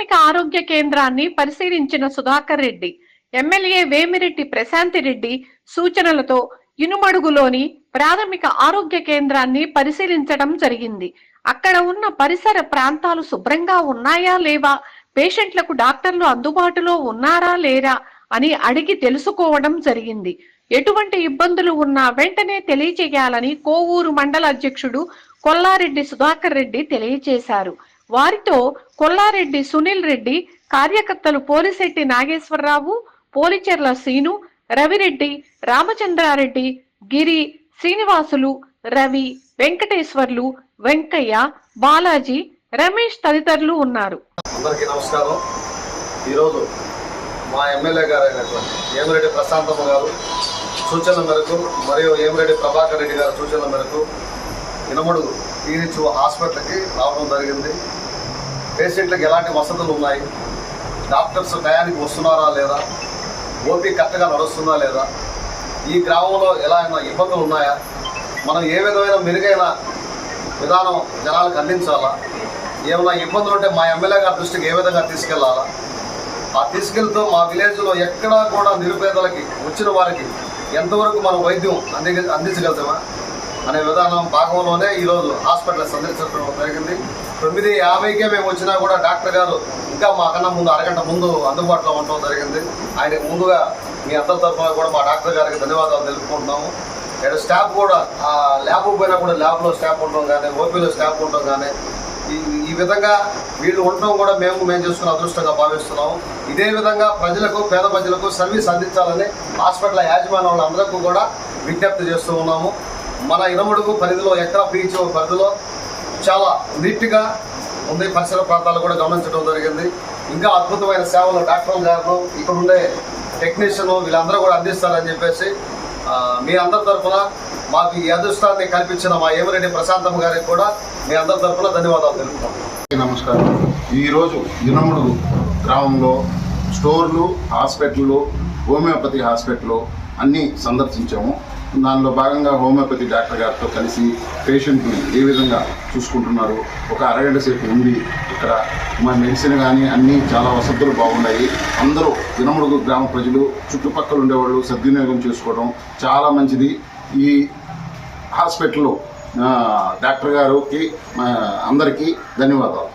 ప్రాథమిక ఆరోగ్య కేంద్రాన్ని పరిశీలించిన సుధాకర్ రెడ్డి ఎమ్మెల్యే వేమిరెడ్డి ప్రశాంతి రెడ్డి సూచనలతో ఇనుమడుగులోని ప్రాథమిక ఆరోగ్య కేంద్రాన్ని పరిశీలించడం జరిగింది. అక్కడ ఉన్న పరిసర ప్రాంతాలు శుభ్రంగా ఉన్నాయా లేవా? పేషెంట్లకు డాక్టర్లు అందుబాటులో ఉన్నారా లేరా అని అడిగి తెలుసుకోవడం జరిగింది. ఎటువంటి ఇబ్బందులు ఉన్నా వెంటనే తెలియచేయాలని కోవూరు మండల అధ్యక్షుడు కొల్లారెడ్డి సుధాకర్ రెడ్డి తెలియజేశారు వారితో కొల్లారెడ్డి సునీల్ రెడ్డి కార్యకర్తలు పోలిశెట్టి నాగేశ్వరరావు పోలిచెర్ల సీను రవిరెడ్డి రామచంద్రారెడ్డి గిరి శ్రీనివాసులు రవి వెంకటేశ్వర్లు వెంకయ్య బాలాజీ రమేష్ తదితరులు ఉన్నారు. అందరికీ నమస్కారం. ఈరోజు మా ఎమ్మెల్యే గారు అయినటువంటి ఏమిరెడ్డి ప్రశాంతమ్మ గారు సూచనల మేరకు మరియు ఏమిరెడ్డి ప్రభాకర్ రెడ్డి గారి సూచనల మేరకు ఇనముడు టీహెచ్ హాస్పిటల్కి రావడం జరిగింది. పేషెంట్లకు ఎలాంటి వసతులు ఉన్నాయి? డాక్టర్స్ టయానికి వస్తున్నారా లేదా? ఓపీ కరెక్ట్గా నడుస్తుందా లేదా? ఈ గ్రామంలో ఎలా అయినా ఇబ్బందులు ఉన్నాయా? మనం ఏ విధమైన మెరుగైన విధానం జనాలకు అందించాలా? ఏమైనా ఇబ్బందులు ఉంటే మా ఎమ్మెల్యే గారి దృష్టికి ఏ విధంగా తీసుకెళ్ళాలా? ఆ తీసుకెళ్తూ మా విలేజ్లో ఎక్కడా కూడా నిరుపేదలకి వచ్చిన వారికి ఎంతవరకు మనం వైద్యం అంది అందించగలుగుతామా? అనే విధానం భాగంలోనే ఈరోజు హాస్పిటల్ సందర్శించడం జరిగింది. తొమ్మిది యాభైకే మేము వచ్చినా కూడా డాక్టర్ గారు ఇంకా మాకన్నా ముందు అరగంట ముందు అందుబాటులో ఉండటం జరిగింది. ఆయన ముందుగా మీ అందరి తరఫున కూడా మా డాక్టర్ గారికి ధన్యవాదాలు తెలుపుకుంటున్నాము. ఇక్కడ స్టాఫ్ కూడా ల్యాబ్ పోయినా కూడా ల్యాబ్లో స్టాఫ్ ఉండడం కానీ ఓపీలో స్టాఫ్ ఉండడం కానీ ఈ ఈ విధంగా వీళ్ళు ఉండటం కూడా మేము మేము చేసుకున్న అదృష్టంగా భావిస్తున్నాము. ఇదే విధంగా ప్రజలకు పేద ప్రజలకు సర్వీస్ అందించాలని హాస్పిటల్ యాజమాన్య వాళ్ళందరికీ కూడా విజ్ఞప్తి చేస్తూ ఉన్నాము. మన ఇనముడుగు పరిధిలో ఎక్కడ బీచ్ పరిధిలో చాలా నీట్గా ఉంది. పరిసర ప్రాంతాలు కూడా గమనించడం జరిగింది. ఇంకా అద్భుతమైన సేవలు డాక్టర్లు గారు ఇక్కడ ఉండే టెక్నీషియన్ వీళ్ళందరూ కూడా అందిస్తారని చెప్పేసి మీ అందరి తరఫున మాకు ఈ అదృష్టాన్ని కల్పించిన మా ఏమిరెడ్డి ప్రశాంతమ్మ గారికి కూడా మీ అందరి తరఫున ధన్యవాదాలు తెలుపుతాం నమస్కారం. ఈరోజు దినముడు గ్రామంలో స్టోర్లు హాస్పిటళ్ళు హోమియోపతి హాస్పిటల్ అన్నీ సందర్శించాము. దానిలో భాగంగా హోమియోపతి డాక్టర్ గారితో కలిసి పేషెంట్ని ఏ విధంగా చూసుకుంటున్నారు? ఒక అరగంట సేపు ఉంది ఇక్కడ మా మెడిసిన్ కానీ అన్నీ చాలా వసతులు బాగున్నాయి. అందరూ దినముడుగు గ్రామ ప్రజలు చుట్టుపక్కల ఉండేవాళ్ళు సద్వినియోగం చేసుకోవడం చాలా మంచిది. ఈ హాస్పిటల్లో డాక్టర్ గారికి అందరికీ ధన్యవాదాలు.